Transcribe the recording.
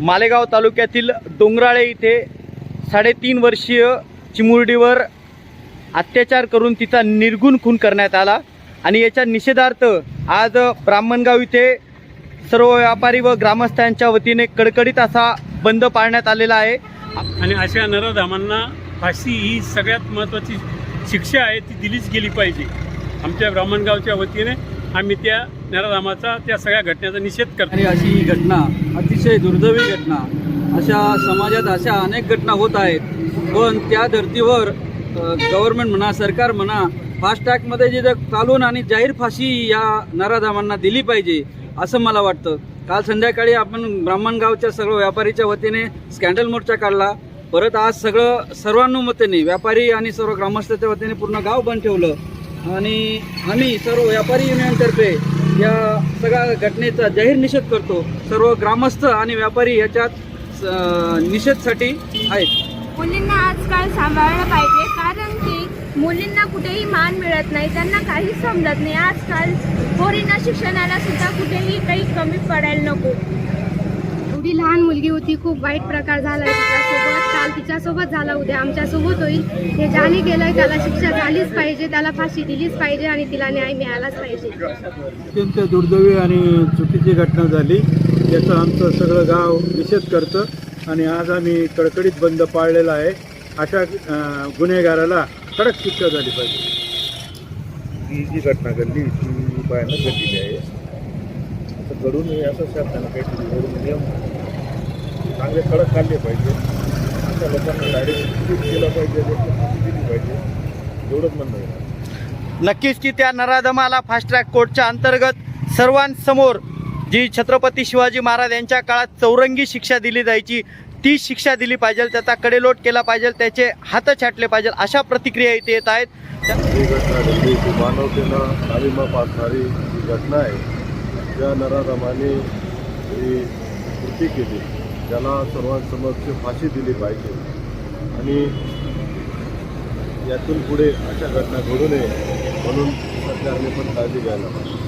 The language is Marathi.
मालेगाव तालुक्यातील डोंगराळे इथे साडेतीन वर्षीय चिमुरडीवर अत्याचार करून तिचा निर्गुण खून करण्यात आला. आणि याच्या निषेधार्थ आज ब्राह्मणगाव इथे सर्व व्यापारी व ग्रामस्थांच्या वतीने कडकडीत असा बंद पाळण्यात आलेला आहे. आणि अशा नरधामांना फाशी ही सगळ्यात महत्त्वाची शिक्षा आहे ती दिलीच गेली पाहिजे. आमच्या ब्राह्मणगावच्या वतीने आम्ही त्या नराधामाचा त्या सगळ्या घटनेचा निषेध करतो. आणि अशी ही घटना अतिशय दुर्दैवी घटना अशा समाजात अशा अनेक घटना होत आहेत. पण त्या धर्तीवर गव्हर्नमेंट म्हणा सरकार म्हणा फास्टॅगमध्ये जे चालून आणि जाहीर फाशी या नराधामांना दिली पाहिजे असं मला वाटतं. काल संध्याकाळी आपण ब्राह्मणगावच्या सर्व व्यापारीच्या वतीने स्कॅन्डल मोर्चा काढला. परत आज सगळं सर्वानुमतेने व्यापारी आणि सर्व ग्रामस्थाच्या वतीने पूर्ण गाव बंद ठेवलं. आणि आम्ही सर्व व्यापारी युनियनतर्फे या सगळ्या घटनेचा जाहीर निषेध करतो. सर्व ग्रामस्थ आणि व्यापारी याच्यात निषेधसाठी आहेत. मुलींना आजकाल सांभाळलं पाहिजे कारण की मुलींना कुठेही मान मिळत नाही त्यांना काहीच समजत नाही. आजकाल पोरींना शिक्षणाला सुद्धा कुठेही काही कमी पडायला नको. एवढी लहान मुलगी होती खूप वाईट प्रकार झाला काल तिच्यासोबत झाला उद्या आमच्यासोबत होईल. हे ज्याने केलंय त्याला शिक्षा झालीच पाहिजे त्याला फाशी दिलीच पाहिजे आणि तिला न्याय मिळालाच पाहिजे. अत्यंत दुर्दैवी आणि चुकीची घटना झाली. याचा आमचं सगळं गाव निषेध करतं आणि आज आम्ही कडकडीत बंद पाळलेला आहे. अशा गुन्हेगाराला कडक शिक्षा झाली पाहिजे. ही जी घटना घडली ती भयानक घडलेली आहे. असं घडून नये असं शासनानं काहीतरी घडून नियम चांगले कडक काढले पाहिजे. अशा लोकांना डायरेक्ट केलं पाहिजे दिली पाहिजे. एवढंच म्हणणं आहे. नक्कीच की त्या नराधमाला फास्ट ट्रॅक कोर्टच्या अंतर्गत सर्वांसमोर जी छत्रपती शिवाजी महाराज यांच्या काळात चौरंगी शिक्षा दिली जायची ती शिक्षा दिली पाहिजे त्याचा कडेलोट केला पाहिजे त्याचे हात छाटले पाहिजे अशा प्रतिक्रिया इथे येत आहेत. त्या- ही घटना घडली ती मानवतेनं तालिमा पासणारी घटना आहे ज्या नराधमाने ही कृती केली. त्याला सर्वांसमक्ष फाशी दिली पाहिजे. आणि यातून पुढे अशा घटना घडू नये म्हणून सरकारने पण काळजी घ्यायला पाहिजे